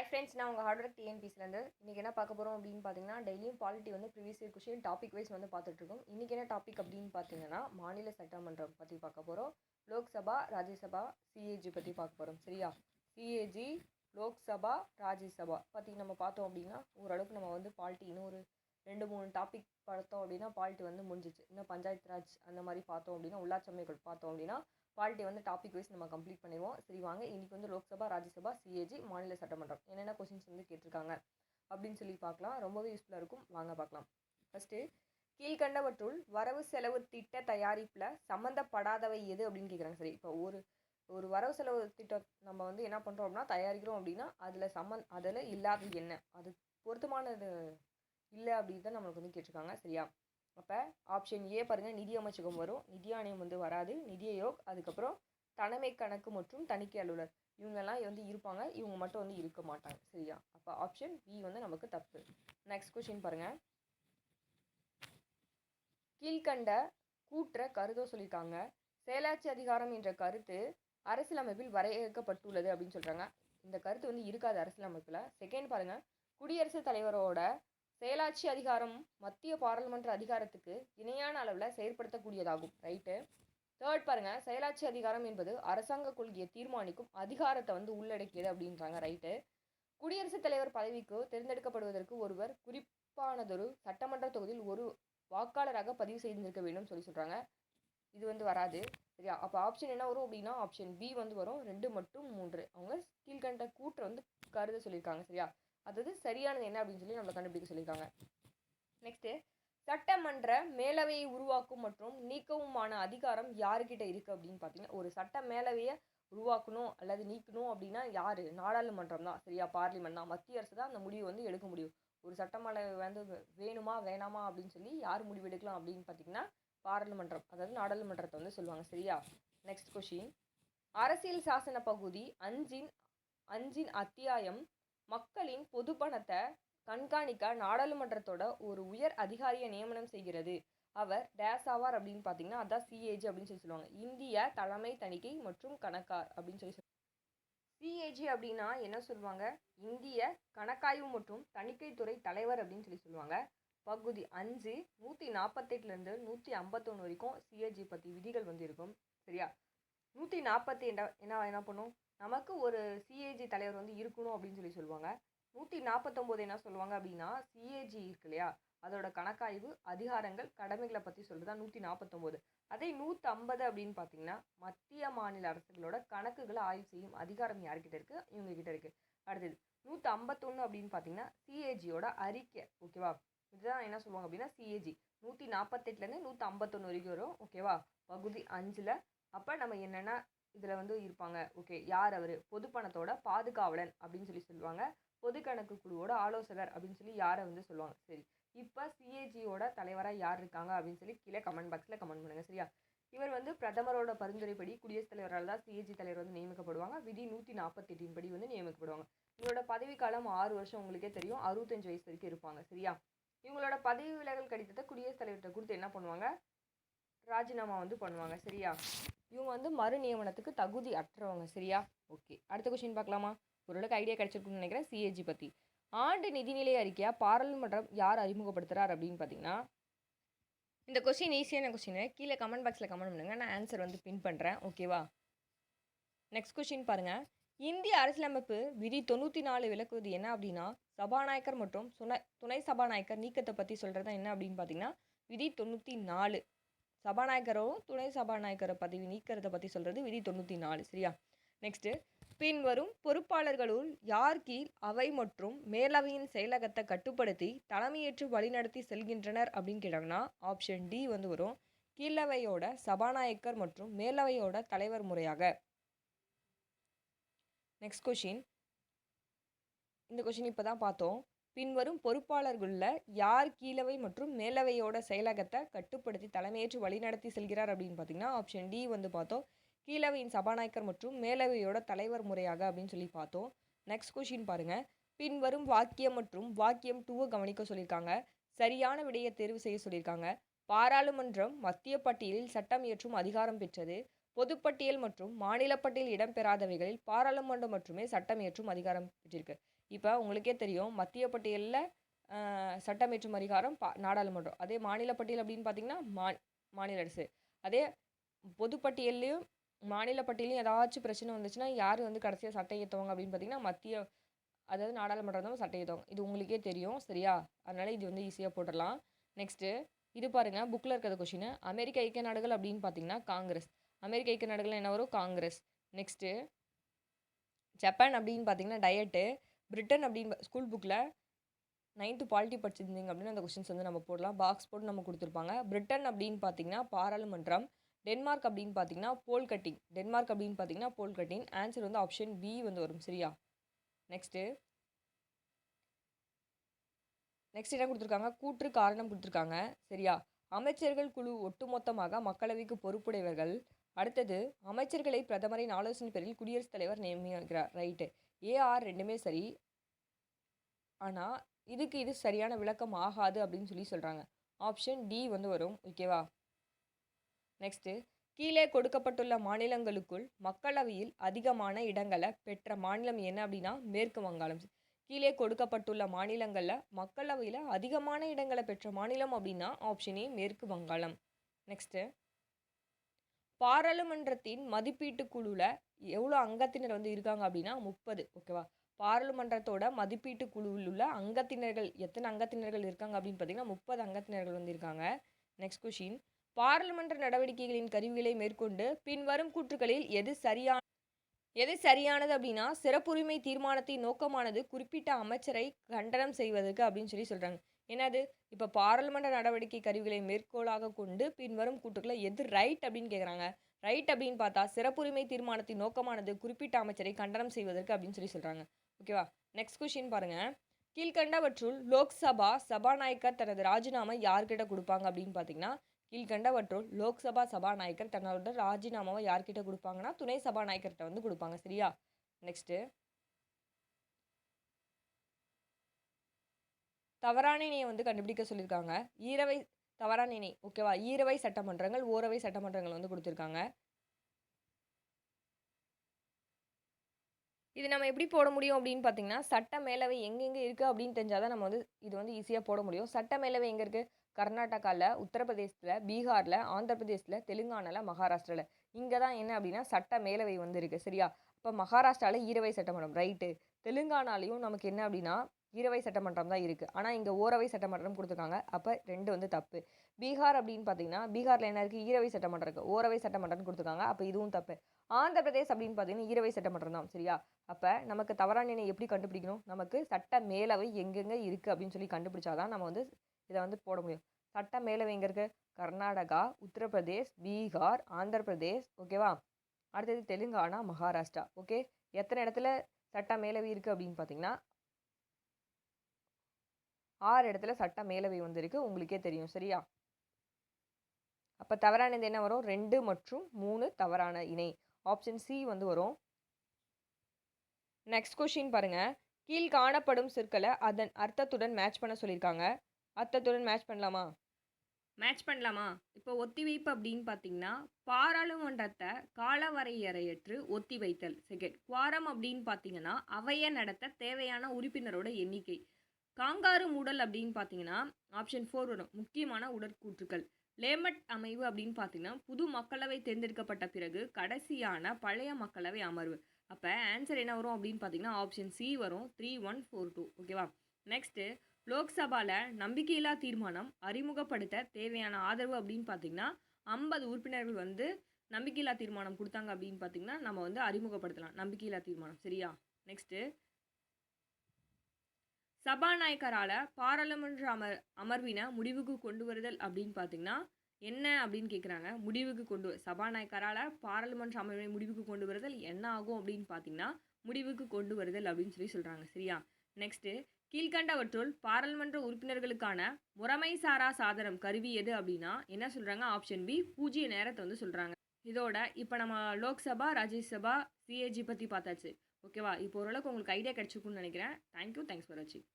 Hi friends நான் உங்கள் hard work டிஎன்பிசிலேருந்து இன்றைக்கி என்ன பார்க்க போகிறோம் அப்படின்னு பார்த்தீங்கன்னா டெய்லியும் பாலிட்டி வந்து previous year question topic wise வந்து பார்த்துட்ருக்கோம் இன்றைக்கி என்ன டாபிக் அப்படின்னு பார்த்தீங்கன்னா மாநில சட்டமன்றம் பற்றி பார்க்க போகிறோம் லோக்சபா ராஜ்யசபா சிஏஜி பற்றி பார்க்க போகிறோம் சரியா? சிஏஜி லோக்சபா ராஜ்யசபா பற்றி நம்ம பார்த்தோம் அப்படின்னா ஓரளவுக்கு நம்ம வந்து பாலிட்டி இன்னும் ஒரு ரெண்டு மூணு டாபிக் பார்த்தோம் அப்படின்னா பாலிட்டி வந்து முடிஞ்சிச்சு. இன்னும் பஞ்சாயத்து ராஜ் அந்த மாதிரி பார்த்தோம் அப்படின்னா உள்ளாட்சி அமைப்புகள் பார்த்தோம் அப்படின்னா பாலிட்டி வந்து டாபிக் வைஸ் நம்ம கம்ப்ளீட் பண்ணிடுவோம். சரி வாங்க. இன்றைக்கி வந்து லோக்சபா ராஜ்யசபா சிஏஜி மாநில சட்டமன்றம். என்னென்ன கொஸ்டின்ஸ் வந்து கேட்டிருக்காங்க அப்படின்னு சொல்லி பார்க்கலாம். ரொம்பவே யூஸ்ஃபுல்லாக இருக்கும். வாங்க பார்க்கலாம். ஃபஸ்ட்டு கீழ்கண்டவற்றுள் வரவு செலவு திட்ட தயாரிப்பில் சம்மந்தப்படாதவை எது அப்படின்னு கேட்குறாங்க சரி இப்போ ஒரு ஒரு வரவு செலவு திட்டம் நம்ம வந்து என்ன பண்ணுறோம் அப்படின்னா தயாரிக்கிறோம் அப்படின்னா அதில் சம்மந் அதில் இல்லாதது என்ன? அது பொருத்தமானது இல்லை அப்படின்னு தான் நம்மளுக்கு வந்து கேட்டிருக்காங்க. சரியா? அப்போ ஆப்ஷன் ஏ பாருங்கள் நிதி அமைச்சகம் வரும். நிதி ஆணையம் வந்து வராது. நிதி ஆயோக் அதுக்கப்புறம் தலைமை கணக்கு மற்றும் தணிக்கை அலுவலர். இவங்கெல்லாம் வந்து இருப்பாங்க. இவங்க மட்டும் வந்து இருக்க மாட்டாங்க. சரியா? அப்போ ஆப்ஷன் பி வந்து நமக்கு தப்பு. நெக்ஸ்ட் கொஷின் பாருங்கள் கீழ்கண்ட கூற்ற கருதோ சொல்லியிருக்காங்க. செயலாட்சி அதிகாரம் என்ற கருத்து அரசியலமைப்பில் வரையறுக்கப்பட்டுள்ளது அப்படின்னு சொல்கிறாங்க இந்த கருத்து வந்து இருக்காது அரசியலமைப்பில். செகண்ட் பாருங்கள் குடியரசுத் தலைவரோட செயலாட்சி அதிகாரம் மத்திய பாராளுமன்ற அதிகாரத்துக்கு இணையான அளவில் செயற்படுத்தக்கூடியதாகும் ரைட்டு தேர்ட் பாருங்கள் செயலாட்சி அதிகாரம் என்பது அரசாங்க கொள்கையை தீர்மானிக்கும் அதிகாரத்தை வந்து உள்ளடக்கியது அப்படின்றாங்க ரைட்டு குடியரசுத் தலைவர் பதவிக்கு தேர்ந்தெடுக்கப்படுவதற்கு ஒருவர் குறிப்பானதொரு சட்டமன்ற தொகுதியில் ஒரு வாக்காளராக பதிவு செய்திருக்க வேண்டும் சொல்லி சொல்கிறாங்க இது வந்து வராது சரியா? அப்போ ஆப்ஷன் என்ன வரும் அப்படின்னா ஆப்ஷன் பி வந்து வரும் ரெண்டு மற்றும் மூன்று. அவங்க கீழ்கண்ட கூற்றை வந்து கருத சொல்லியிருக்காங்க சரியா? அதாவது சரியானது என்ன அப்படின்னு சொல்லி நம்மளை கண்டுபிடிக்க சொல்லியிருக்காங்க. நெக்ஸ்ட்டு சட்டமன்ற மேலவையை உருவாக்கும் மற்றும் நீக்கவுமான அதிகாரம் யாருக்கிட்ட இருக்குது அப்படின்னு பார்த்தீங்கன்னா ஒரு சட்ட மேலவையை உருவாக்கணும் அல்லது நீக்கணும் அப்படின்னா யார்? நாடாளுமன்றம் தான். சரியா? பார்லிமெண்ட் தான். மத்திய அரசு தான் அந்த முடிவு வந்து எடுக்க முடியும். ஒரு சட்டமேலவை வந்து வேணுமா வேணாமா அப்படின்னு சொல்லி யார் முடிவு எடுக்கலாம் அப்படின்னு பார்த்தீங்கன்னா பாராளுமன்றம் அதாவது நாடாளுமன்றத்தை வந்து சொல்லுவாங்க. சரியா? நெக்ஸ்ட் கொஷின் அரசியல் சாசன பகுதி அஞ்சின் அஞ்சின் அத்தியாயம் மக்களின் பொது பணத்தை கண்காணிக்க நாடாளுமன்றத்தோட ஒரு உயர் அதிகாரியை நியமனம் செய்கிறது. அவர் டேஸ் ஆவார் அப்படின்னு பார்த்தீங்கன்னா அதான் சிஏஜி அப்படின்னு சொல்லி சொல்லுவாங்க. இந்திய தலைமை தணிக்கை மற்றும் கணக்கார் அப்படின்னு சொல்லி சிஏஜி அப்படின்னா என்ன சொல்லுவாங்க? இந்திய கணக்காய்வு மற்றும் தணிக்கைத்துறை தலைவர் அப்படின்னு சொல்லி சொல்லுவாங்க. பகுதி அஞ்சு நூற்றி நாற்பத்தெட்டுலேருந்து நூற்றி ஐம்பத்தொன்று வரைக்கும் சிஏஜி பற்றி விதிகள் வந்து இருக்கும். சரியா? நூற்றி நாற்பத்தி என்ன என்ன என்ன பண்ணும்? நமக்கு ஒரு சிஏஜி தலைவர் வந்து இருக்கணும் அப்படின்னு சொல்லி சொல்லுவாங்க. நூற்றி நாற்பத்தொம்போது என்ன சொல்லுவாங்க அப்படின்னா சிஏஜி இருக்கு இல்லையா? அதோட கணக்காய்வு அதிகாரங்கள் கடமைகளை பற்றி சொல்கிறது தான் நூற்றி நாற்பத்தொம்போது அதே நூற்றி ஐம்பது அப்படின்னு பார்த்தீங்கன்னா மத்திய மாநில அரசுகளோட கணக்குகளை ஆய்வு செய்யும் அதிகாரம் யார்கிட்ட இருக்குது இவங்க கிட்ட இருக்குது அடுத்தது நூற்றி ஐம்பத்தொன்று அப்படின்னு பார்த்தீங்கன்னா சிஏஜியோட அறிக்கை ஓகேவா இதுதான் என்ன சொல்லுவாங்க அப்படின்னா சிஏஜி நூற்றி நாற்பத்தெட்டுலேருந்து நூற்றி ஐம்பத்தொன்று வரைக்கும் வரும் ஓகேவா பகுதி அஞ்சில். அப்போ நம்ம என்னென்னா இதில் வந்து இருப்பாங்க. ஓகே யார் அவர்? பொதுப்பணத்தோட பாதுகாவலன் அப்படின்னு சொல்லி சொல்லுவாங்க. பொது கணக்கு குழுவோட ஆலோசகர் அப்படின்னு சொல்லி யாரை வந்து சொல்லுவாங்க? சரி இப்போ சிஏஜியோட தலைவராக யார் இருக்காங்க? அப்படின்னு சொல்லி கீழே கமெண்ட் பாக்ஸில் கமெண்ட் பண்ணுங்கள் சரியா? இவர் வந்து பிரதமரோட பரிந்துரைப்படி குடியரசுத் தலைவரால் தான் சிஏஜி தலைவர் வந்து நியமிக்கப்படுவாங்க. விதி நூற்றி நாற்பத்தெட்டின் படி வந்து நியமிக்கப்படுவாங்க. இவங்களோட பதவிக்காலம் ஆறு வருஷம் உங்களுக்கே தெரியும். அறுபத்தஞ்சு வயசு வரைக்கும் இருப்பாங்க சரியா? இவங்களோட பதவி விலகல் கடிதத்தை குடியரசுத் தலைவர்கிட்ட கொடுத்து என்ன பண்ணுவாங்க? ராஜினாமா வந்து பண்ணுவாங்க சரியா? இவங்க வந்து மறு நியமனத்துக்கு தகுதி அற்றவங்க சரியா? ஓகே அடுத்த கொஸ்டின் பார்க்கலாமா? ஓரளவுக்கு ஐடியா கிடச்சிருக்குன்னு நினைக்கிறேன் சிஏஜி பற்றி ஆண்டு நிதிநிலை அறிக்கையாக பாராளுமன்றம் யார் அறிமுகப்படுத்துகிறார் அப்படின்னு பார்த்தீங்கன்னா இந்த கொஸ்டின் ஈஸியான கொஸ்டின் கீழே கமெண்ட் பாக்ஸில் கமெண்ட் பண்ணுங்கள் நான் ஆன்சர் வந்து பின் பண்ணுறேன் ஓகேவா நெக்ஸ்ட் கொஸ்டின் பாருங்கள் இந்திய அரசியலமைப்பு விதி தொண்ணூற்றி நாலு விளக்குவது என்ன அப்படின்னா சபாநாயகர் மற்றும் துணை துணை சபாநாயகர் நீக்கத்தை பற்றி சொல்கிறது என்ன அப்படின்னு பார்த்தீங்கன்னா விதி தொண்ணூற்றி நாலு சபாநாயகரும் துணை சபாநாயகரை பதவி நீக்கிறத பற்றி சொல்கிறது விதி தொண்ணூற்றி நாலு சரியா? நெக்ஸ்ட்டு பின்வரும் பொறுப்பாளர்களுள் யார் கீழ் அவை மற்றும் மேலவையின் செயலகத்தை கட்டுப்படுத்தி தலைமையேற்று வழிநடத்தி செல்கின்றனர் அப்படின்னு கேட்டாங்கன்னா ஆப்ஷன் டி வந்து வரும். கீழவையோட சபாநாயகர் மற்றும் மேலவையோட தலைவர் முறையாக. நெக்ஸ்ட் கொஷின் இந்த கொஷின் இப்போ தான் பார்த்தோம். பின்வரும் பொறுப்பாளர்களில் யார் கீழவை மற்றும் மேலவையோட செயலகத்தை கட்டுப்படுத்தி தலைமையேற்று வழிநடத்தி செல்கிறார் அப்படின்னு பார்த்தீங்கன்னா ஆப்ஷன் டி வந்து பார்த்தோம். கீழவையின் சபாநாயகர் மற்றும் மேலவையோட தலைவர் முறையாக அப்படின்னு சொல்லி பார்த்தோம். நெக்ஸ்ட் கொஷின் பாருங்கள் பின்வரும் வாக்கியம் மற்றும் வாக்கியம் டூவை கவனிக்க சொல்லியிருக்காங்க. சரியான விடையை தேர்வு செய்ய சொல்லியிருக்காங்க. பாராளுமன்றம் மத்திய பட்டியலில் சட்டம் இயற்றும் அதிகாரம் பெற்றது. பொதுப்பட்டியல் மற்றும் மாநில பட்டியல் இடம்பெறாதவைகளில் பாராளுமன்றம் மட்டுமே சட்டம் இயற்றும் அதிகாரம் பெற்றிருக்கு. இப்போ உங்களுக்கே தெரியும் மத்திய பட்டியலில் சட்டமேற்றும் அதிகாரம் பா நாடாளுமன்றம். அதே மாநில பட்டியல் அப்படின்னு பார்த்தீங்கன்னா மா மாநில அரசு. அதே பொதுப்பட்டியல்லையும் மாநில பட்டியலையும் ஏதாச்சும் பிரச்சனை வந்துச்சுன்னா யார் வந்து கடைசியாக சட்டை ஏற்றுவாங்க அப்படின்னு பார்த்தீங்கன்னா மத்திய அதாவது நாடாளுமன்றம் தான் சட்டை ஏற்றுவாங்க இது உங்களுக்கே தெரியும் சரியா? அதனால் இது வந்து ஈஸியாக போட்டுடலாம். நெக்ஸ்ட்டு இது பாருங்கள் புக்கில் இருக்கிற கொஷின் அமெரிக்க ஐக்கிய நாடுகள் அப்படின்னு பார்த்தீங்கன்னா காங்கிரஸ். அமெரிக்க ஐக்கிய நாடுகள் என்ன வரும்? காங்கிரஸ். நெக்ஸ்ட்டு ஜப்பான் அப்படின்னு பார்த்தீங்கன்னா டயட்டு பிரிட்டன் அப்படின்னு ஸ்கூல் புக்கில் நைன்த்து பாலிட்டி படிச்சிருந்தீங்க அப்படின்னு அந்த கொஷின்ஸ் வந்து நம்ம போடலாம். பாக்ஸ் போட்டு நம்ம கொடுத்துருப்பாங்க. பிரிட்டன் அப்படின்னு பார்த்தீங்கன்னா பாராளுமன்றம். டென்மார்க் அப்படின்னு பார்த்தீங்கன்னா போல் கட்டிங் டென்மார்க் அப்படின்னு பார்த்தீங்கன்னா போல் கட்டிங் ஆன்சர் வந்து ஆப்ஷன் பி வந்து வரும். சரியா? நெக்ஸ்ட்டு நெக்ஸ்ட் என்ன கொடுத்துருக்காங்க? கூற்று காரணம் கொடுத்துருக்காங்க. சரியா? அமைச்சர்கள் குழு ஒட்டுமொத்தமாக மக்களவைக்கு பொறுப்புடையவர்கள். அடுத்தது அமைச்சர்களை பிரதமரின் ஆலோசனை பேரில் குடியரசுத் தலைவர் நியமிக்கிறார். ரைட்டு ஏஆர் ரெண்டுமே சரி. ஆனால் இதுக்கு இது சரியான விளக்கம் ஆகாது அப்படின்னு சொல்லி சொல்கிறாங்க ஆப்ஷன் டி வந்து வரும். ஓகேவா நெக்ஸ்ட்டு கீழே கொடுக்கப்பட்டுள்ள மாநிலங்களுக்குள் மக்களவையில் அதிகமான இடங்களை பெற்ற மாநிலம் என்ன அப்படின்னா மேற்கு வங்காளம். கீழே கொடுக்கப்பட்டுள்ள மாநிலங்களில் மக்களவையில் அதிகமான இடங்களை பெற்ற மாநிலம் அப்படின்னா ஆப்ஷன் ஏ மேற்கு வங்காளம். நெக்ஸ்ட்டு பாராளுமன்றத்தின் மதிப்பீட்டு குழுவில் எவ்வளோ அங்கத்தினர் வந்து இருக்காங்க அப்படின்னா முப்பது ஓகேவா? பாராளுமன்றத்தோட மதிப்பீட்டு குழுவில் உள்ள அங்கத்தினர்கள் எத்தனை அங்கத்தினர்கள் இருக்காங்க அப்படின்னு பார்த்தீங்கன்னா முப்பது அங்கத்தினர்கள் வந்து இருக்காங்க. நெக்ஸ்ட் கொஷின் பாராளுமன்ற நடவடிக்கைகளின் கருவிகளை மேற்கொண்டு பின்வரும் கூற்றுகளில் எது சரியான எது சரியானது அப்படின்னா சிறப்புரிமை தீர்மானத்தின் நோக்கமானது குறிப்பிட்ட அமைச்சரை கண்டனம் செய்வதற்கு அப்படின்னு சொல்லி சொல்கிறாங்க என்னது? இப்போ பாராளுமன்ற நடவடிக்கை கருவிகளை மேற்கோளாக கொண்டு பின்வரும் கூட்டுக்களை எது ரைட் அப்படின்னு கேட்குறாங்க ரைட் அப்படின்னு பார்த்தா சிறப்புரிமை தீர்மானத்தின் நோக்கமானது குறிப்பிட்ட அமைச்சரை கண்டனம் செய்வதற்கு அப்படின்னு சொல்லி சொல்கிறாங்க ஓகேவா நெக்ஸ்ட் கொஷின் பாருங்கள் கீழ்கண்டவற்றுள் லோக்சபா சபாநாயகர் தனது ராஜினாமா யார்கிட்ட கொடுப்பாங்க அப்படின்னு பார்த்தீங்கன்னா கீழ்கண்டவற்றுள் லோக்சபா சபாநாயகர் தன்னோட ராஜினாமாவை யார்கிட்ட கொடுப்பாங்கன்னா துணை சபாநாயகர்கிட்ட வந்து கொடுப்பாங்க. சரியா? நெக்ஸ்ட்டு தவறான இணையை வந்து கண்டுபிடிக்க சொல்லியிருக்காங்க. ஈரவை தவறான இணை ஓகேவா? ஈரவை சட்டமன்றங்கள் ஓரவை சட்டமன்றங்கள் வந்து கொடுத்துருக்காங்க. இது நம்ம எப்படி போட முடியும் அப்படின்னு பார்த்தீங்கன்னா சட்ட மேலவை எங்கெங்கே இருக்குது அப்படின்னு தெரிஞ்சால் தான் நம்ம வந்து இது வந்து ஈஸியாக போட முடியும். சட்ட மேலவை எங்கே இருக்குது கர்நாடகாவில் உத்தரப்பிரதேசத்தில் பீகாரில் ஆந்திர பிரதேசத்தில் தெலுங்கானாவில் மகாராஷ்டிராவில் இங்கே தான் என்ன அப்படின்னா சட்ட மேலவை வந்து இருக்குது சரியா? இப்போ மகாராஷ்டிராவில் ஈரவை சட்டமன்றம் ரைட்டு தெலுங்கானாலையும் நமக்கு என்ன அப்படின்னா ஈரவை சட்டமன்றம் தான் இருக்குது ஆனால் இங்கே ஓரவை சட்டமன்றம் கொடுத்துருக்காங்க. அப்போ ரெண்டு வந்து தப்பு. பீகார் அப்படின்னு பார்த்தீங்கன்னா பீகாரில் என்ன இருக்குது ஈரவை சட்டமன்றம் இருக்குது ஓரவை சட்டமன்றம்னு கொடுத்துருக்காங்க. அப்போ இதுவும் தப்பு. ஆந்திர பிரதேஷ் அப்படின்னு பார்த்தீங்கன்னா ஈரவை சட்டமன்றம் தான் சரியா? அப்போ நமக்கு தவறான எண்ணை எப்படி கண்டுபிடிக்கணும்? நமக்கு சட்ட மேலவை எங்கெங்கே இருக்குது அப்படின்னு சொல்லி கண்டுபிடிச்சாதான் நம்ம வந்து இதை வந்து போட முடியும். சட்ட மேலவை எங்கே இருக்குது கர்நாடகா உத்தரப்பிரதேஷ் பீகார் ஆந்திர பிரதேஷ் ஓகேவா அடுத்தது தெலுங்கானா மகாராஷ்டிரா ஓகே எத்தனை இடத்துல சட்ட மேலவை இருக்குது அப்படின்னு பார்த்தீங்கன்னா ஆறு இடத்துல சட்ட மேலவை வந்திருக்கு. உங்களுக்கே தெரியும். சரியா? அப்போ தவறானது என்ன வரும். ரெண்டு மற்றும் மூணு தவறான இணை. ஆப்ஷன் சி வந்து வரும். நெக்ஸ்ட் கொஷின் பாருங்கள் கீழ் காணப்படும் சொற்களை அதன் அர்த்தத்துடன் மேட்ச் பண்ண சொல்லியிருக்காங்க. அர்த்தத்துடன் மேட்ச் பண்ணலாமா? மேட்ச் பண்ணலாமா? இப்போ ஒத்திவைப்பு அப்படின்னு பார்த்தீங்கன்னா பாராளுமன்றத்தை காலவரையறையற்று ஒத்தி வைத்தல் செகண்ட் குவாரம் அப்படின்னு பார்த்தீங்கன்னா அவையை நடத்த தேவையான உறுப்பினரோட எண்ணிக்கை. காங்காரு மூடல் அப்படின்னு பார்த்தீங்கன்னா ஆப்ஷன் ஃபோர் வரும். முக்கியமான உடற்கூற்றுக்கள். லேமட் அமைவு அப்படின்னு பார்த்தீங்கன்னா புது மக்களவை தேர்ந்தெடுக்கப்பட்ட பிறகு கடைசியான பழைய மக்களவை அமர்வு. அப்போ ஆன்சர் என்ன வரும் அப்படின்னு பார்த்தீங்கன்னா ஆப்ஷன் சி வரும். த்ரீ ஒன் ஃபோர் டூ ஓகேவா நெக்ஸ்ட்டு லோக்சபாவில் நம்பிக்கையில்லா தீர்மானம் அறிமுகப்படுத்த தேவையான ஆதரவு அப்படின்னு பார்த்தீங்கன்னா ஐம்பது உறுப்பினர்கள் வந்து நம்பிக்கையில்லா தீர்மானம் கொடுத்தாங்க அப்படின்னு பார்த்தீங்கன்னா நம்ம வந்து அறிமுகப்படுத்தலாம். நம்பிக்கையில்லா தீர்மானம். சரியா? நெக்ஸ்ட்டு சபாநாயகரால் பாராளுமன்ற அமர் அமர்வினை முடிவுக்கு கொண்டு வருதல் அப்படின்னு பார்த்தீங்கன்னா என்ன அப்படின்னு கேட்குறாங்க முடிவுக்கு கொண்டு சபாநாயகரால் பாராளுமன்ற அமர்வை முடிவுக்கு கொண்டு வருதல் என்ன ஆகும் அப்படின்னு பார்த்தீங்கன்னா முடிவுக்கு கொண்டு வருதல் அப்படின்னு சொல்லி சொல்கிறாங்க சரியா? நெக்ஸ்ட்டு கீழ்கண்டவற்றுள் பாராளுமன்ற உறுப்பினர்களுக்கான முறைமை சாரா சாதனம் கருவி எது அப்படின்னா என்ன சொல்கிறாங்க ஆப்ஷன் பி பூஜ்ய நேரத்தை வந்து சொல்கிறாங்க இதோட இப்போ நம்ம லோக்சபா ராஜ்யசபா சிஏஜி பற்றி பார்த்தாச்சு. ஓகேவா? இப்போ ஓரளவுக்கு உங்களுக்கு ஐடியா கிடச்சிருக்குன்னு நினைக்கிறேன். தேங்க்யூ தேங்க்ஸ் ஃபார் வாட்சிங்